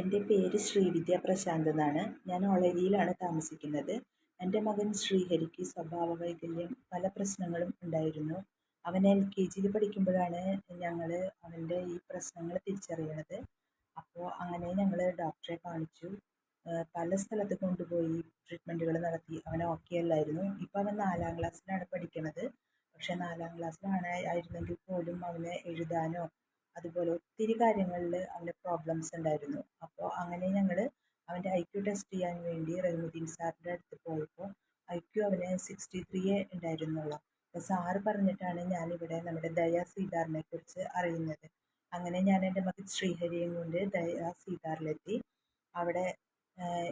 എന്റെ പേര് ശ്രീവിദ്യ പ്രശാന്ത് എന്നാണ്. ഞാൻ ഒളരിയിലാണ് താമസിക്കുന്നത്. എന്റെ മകൻ ശ്രീഹരിക്ക് സ്വഭാവ വൈകല്യം പല പ്രശ്നങ്ങളും ഉണ്ടായിരുന്നു. അവൻ എൽ കെ ജിയിൽ പഠിക്കുമ്പോഴാണ് ഞങ്ങൾ അവന്റെ ഈ പ്രശ്നങ്ങൾ തിരിച്ചറിയണത്. അപ്പോൾ അങ്ങനെ ഞങ്ങൾ ഡോക്ടറെ കാണിച്ചു. പല സ്ഥലത്ത് കൊണ്ടുപോയി ട്രീറ്റ്മെന്റുകൾ നടത്തി. അവൻ ഓക്കെ അല്ലായിരുന്നു. ഇപ്പോൾ അവൻ നാലാം ക്ലാസ്സിലാണ് പഠിക്കുന്നത് പക്ഷേ നാലാം ക്ലാസ്സിലാണ് ആയിരുന്നെങ്കിൽ പോലും അവന് എഴുതാനോ അതുപോലെ ഒത്തിരി കാര്യങ്ങളിൽ അവന് പ്രോബ്ലംസ് ഉണ്ടായിരുന്നു. അപ്പോൾ അങ്ങനെ ഞങ്ങൾ അവന്റെ ഐ ക്യു ടെസ്റ്റ് ചെയ്യാൻ വേണ്ടി റഹീമുദ്ദീൻ സാറിന്റെ അടുത്ത് പോയപ്പോൾ ഐ ക്യു അവന് സിക്സ്റ്റി ത്രീയേ ഉണ്ടായിരുന്നുള്ളൂ. അപ്പോൾ സാറ് പറഞ്ഞിട്ടാണ് ഞാനിവിടെ നമ്മുടെ ദയ സീതാറിനെ കുറിച്ച് അറിയുന്നത്. അങ്ങനെ ഞാൻ എന്റെ മകൻ ശ്രീഹരിയും കൊണ്ട് ദയ സീതാറിലെത്തി. അവിടെ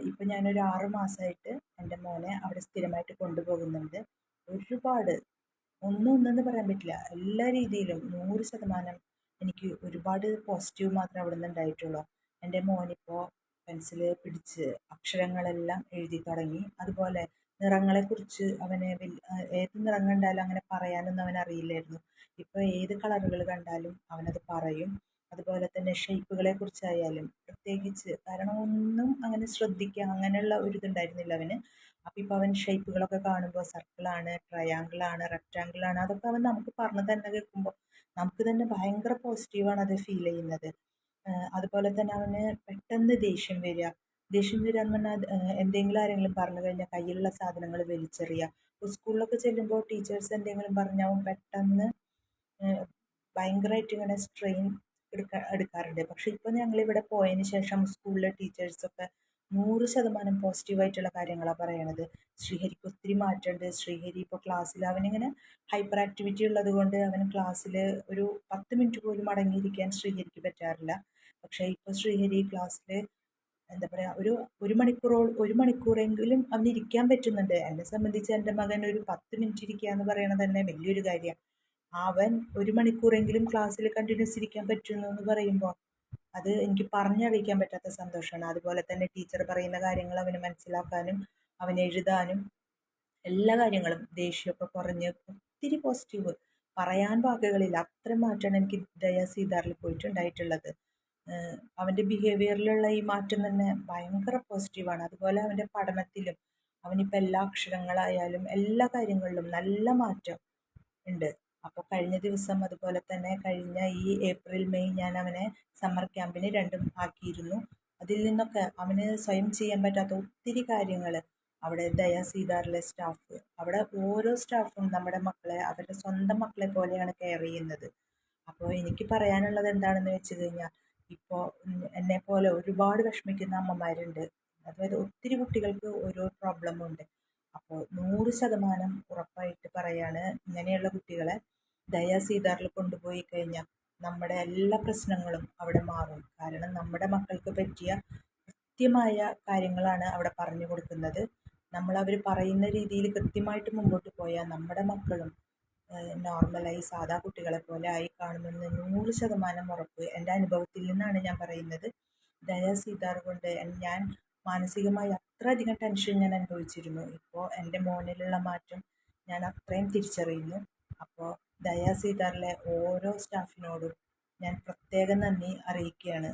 ഇപ്പം ഞാനൊരു ആറ് മാസമായിട്ട് എന്റെ മോനെ അവിടെ സ്ഥിരമായിട്ട് കൊണ്ടുപോകുന്നുണ്ട്. ഒരുപാട് ഒന്നും ഒന്നെന്ന് പറയാൻ പറ്റില്ല. എല്ലാ രീതിയിലും നൂറ് ശതമാനം എനിക്ക് ഒരുപാട് പോസിറ്റീവ് മാത്രമേ അവിടെ നിന്ന് ഉണ്ടായിട്ടുള്ളൂ. എന്റെ മോനിപ്പോൾ പെൻസിൽ പിടിച്ച് അക്ഷരങ്ങളെല്ലാം എഴുതി തുടങ്ങി. അതുപോലെ നിറങ്ങളെക്കുറിച്ച് അവന് ഏത് നിറം കണ്ടാലും അങ്ങനെ പറയാനൊന്നും അവൻ അറിയില്ലായിരുന്നു. ഇപ്പോൾ ഏത് കളറുകൾ കണ്ടാലും അവനത് പറയും. അതുപോലെ തന്നെ ഷേപ്പുകളെ കുറിച്ചായാലും പ്രത്യേകിച്ച് കാരണം ഒന്നും അങ്ങനെ ശ്രദ്ധിക്കുക അങ്ങനെയുള്ള ഒരു ഇതുണ്ടായിരുന്നില്ല അവന്. അപ്പം ഇപ്പോൾ അവൻ ഷേപ്പുകളൊക്കെ കാണുമ്പോൾ സർക്കിളാണ് ട്രയാങ്കിളാണ് റെക്റ്റാങ്കിളാണ് അതൊക്കെ അവൻ നമുക്ക് പറഞ്ഞു തന്നെ കേൾക്കുമ്പോൾ നമുക്ക് തന്നെ ഭയങ്കര പോസിറ്റീവാണ് അത് ഫീൽ ചെയ്യുന്നത്. അതുപോലെ തന്നെ അവന് പെട്ടെന്ന് ദേഷ്യം വരിക. ദേഷ്യം വരിക എന്ന് പറഞ്ഞാൽ എന്തെങ്കിലും ആരെങ്കിലും പറഞ്ഞു കഴിഞ്ഞാൽ കയ്യിലുള്ള സാധനങ്ങൾ വലിച്ചെറിയുക. ഇപ്പോൾ സ്കൂളിലൊക്കെ ചെല്ലുമ്പോൾ ടീച്ചേഴ്സ് എന്തെങ്കിലും പറഞ്ഞാൽ അവൻ പെട്ടെന്ന് ഭയങ്കരമായിട്ട് ഇങ്ങനെ സ്ട്രെയിൻ എടുക്ക എടുക്കാറുണ്ട്. പക്ഷേ ഇപ്പോൾ ഞങ്ങളിവിടെ പോയതിന് ശേഷം സ്കൂളിലെ ടീച്ചേഴ്സൊക്കെ നൂറ് ശതമാനം പോസിറ്റീവായിട്ടുള്ള കാര്യങ്ങളാണ് പറയണത്. ശ്രീഹരിക്ക് ഒത്തിരി മാറ്റമുണ്ട് ശ്രീഹരി ഇപ്പോൾ ക്ലാസ്സിൽ അവനിങ്ങനെ ഹൈപ്പർ ആക്ടിവിറ്റി ഉള്ളത് കൊണ്ട് അവൻ ക്ലാസ്സിൽ ഒരു പത്ത് മിനിറ്റ് പോലും അടങ്ങിയിരിക്കാൻ ശ്രീഹരിക്ക് പറ്റാറില്ല. പക്ഷേ ഇപ്പോൾ ശ്രീഹരി ക്ലാസ്സിൽ എന്താ പറയുക ഒരു ഒരു മണിക്കൂറോ ഒരു മണിക്കൂറെങ്കിലും അവന് ഇരിക്കാൻ പറ്റുന്നുണ്ട്. എന്നെ സംബന്ധിച്ച് എന്റെ മകൻ ഒരു പത്ത് മിനിറ്റ് ഇരിക്കുക എന്ന് പറയണത് തന്നെ വലിയൊരു കാര്യമാണ് അവൻ ഒരു മണിക്കൂറെങ്കിലും ക്ലാസ്സിൽ കണ്ടിന്യൂസ് ഇരിക്കാൻ പറ്റുന്നു എന്ന് പറയുമ്പോൾ അത് എനിക്ക് പറഞ്ഞറിയിക്കാൻ പറ്റാത്ത സന്തോഷമാണ്. അതുപോലെ തന്നെ ടീച്ചർ പറയുന്ന കാര്യങ്ങൾ അവന് മനസ്സിലാക്കാനും അവന് എഴുതാനും എല്ലാ കാര്യങ്ങളും ദേഷ്യമൊക്കെ കുറഞ്ഞ് ഒത്തിരി പോസിറ്റീവ് പറയാൻ വാക്കുകളില്ല. അത്രയും മാറ്റമാണ് എനിക്ക് ദയ സീതാറിൽ പോയിട്ടുണ്ടായിട്ടുള്ളത്. അവന്റെ ബിഹേവിയറിലുള്ള ഈ മാറ്റം തന്നെ ഭയങ്കര പോസിറ്റീവാണ് അതുപോലെ അവന്റെ പഠനത്തിലും അവനിപ്പോൾ എല്ലാ അക്ഷരങ്ങളായാലും എല്ലാ കാര്യങ്ങളിലും നല്ല മാറ്റം ഉണ്ട്. അപ്പോൾ കഴിഞ്ഞ ദിവസം അതുപോലെ തന്നെ കഴിഞ്ഞ ഈ ഏപ്രിൽ മെയ് ഞാൻ അവനെ സമ്മർ ക്യാമ്പിന് രണ്ടും ആക്കിയിരുന്നു. അതിൽ നിന്നൊക്കെ അവന് സ്വയം ചെയ്യാൻ പറ്റാത്ത ഒത്തിരി കാര്യങ്ങൾ അവിടെ ദയ സീതാറിലെ സ്റ്റാഫ് അവിടെ ഓരോ സ്റ്റാഫും നമ്മുടെ മക്കളെ അവരുടെ സ്വന്തം മക്കളെ പോലെയാണ് കെയർ ചെയ്യുന്നത്. അപ്പോൾ എനിക്ക് പറയാനുള്ളത് എന്താണെന്ന് വെച്ച് കഴിഞ്ഞാൽ ഇപ്പോൾ എന്നെ പോലെ ഒരുപാട് വിഷമിക്കുന്ന അമ്മമാരുണ്ട്. അതായത് ഒത്തിരി കുട്ടികൾക്ക് ഓരോ പ്രോബ്ലമുണ്ട് അപ്പോൾ നൂറ് ശതമാനം ഉറപ്പായിട്ട് പറയാണ് ഇങ്ങനെയുള്ള കുട്ടികളെ ദയാ സീതാറിൽ കൊണ്ടുപോയി കഴിഞ്ഞാൽ നമ്മുടെ എല്ലാ പ്രശ്നങ്ങളും അവിടെ മാറും. കാരണം നമ്മുടെ മക്കൾക്ക് പറ്റിയ കൃത്യമായ കാര്യങ്ങളാണ് അവിടെ പറഞ്ഞു കൊടുക്കുന്നത്. നമ്മൾ അവർ പറയുന്ന രീതിയിൽ കൃത്യമായിട്ട് മുമ്പോട്ട് പോയാൽ നമ്മുടെ മക്കളും നോർമലായി സാധാ കുട്ടികളെ പോലെ ആയി കാണുമെന്ന് നൂറ് ശതമാനം ഉറപ്പ് എന്റെ അനുഭവത്തിൽ നിന്നാണ് ഞാൻ പറയുന്നത്. ദയാ സീതാർ കൊണ്ട് ഞാൻ മാനസികമായി അത്രയധികം ടെൻഷൻ ഞാൻ അനുഭവിച്ചിരുന്നു. ഇപ്പോൾ എന്റെ മോനിലുള്ള മാറ്റം ഞാൻ അത്രയും തിരിച്ചറിയുന്നു. അപ്പോൾ ദയാ സീതാറിലെ ഓരോ സ്റ്റാഫിനോടും ഞാൻ പ്രത്യേകം നന്ദി അറിയിക്കുകയാണ്.